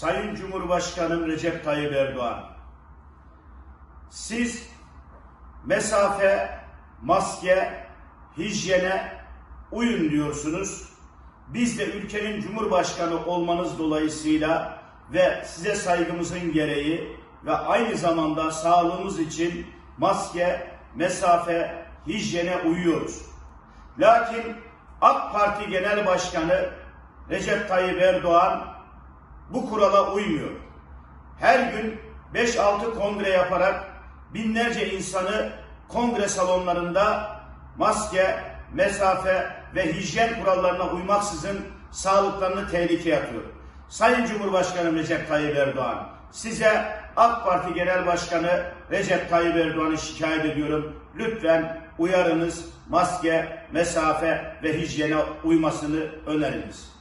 Sayın Cumhurbaşkanım Recep Tayyip Erdoğan, siz mesafe, maske, hijyene uyun diyorsunuz. Biz de ülkenin Cumhurbaşkanı olmanız dolayısıyla ve size saygımızın gereği ve aynı zamanda sağlığımız için maske, mesafe, hijyene uyuyoruz. Lakin AK Parti Genel Başkanı Recep Tayyip Erdoğan bu kurala uymuyor. Her gün 5-6 kongre yaparak binlerce insanı kongre salonlarında maske, mesafe ve hijyen kurallarına uymaksızın sağlıklarını tehlikeye atıyor. Sayın Cumhurbaşkanı Recep Tayyip Erdoğan, size AK Parti Genel Başkanı Recep Tayyip Erdoğan'ı şikayet ediyorum. Lütfen uyarınız, maske, mesafe ve hijyene uymasını öneriniz.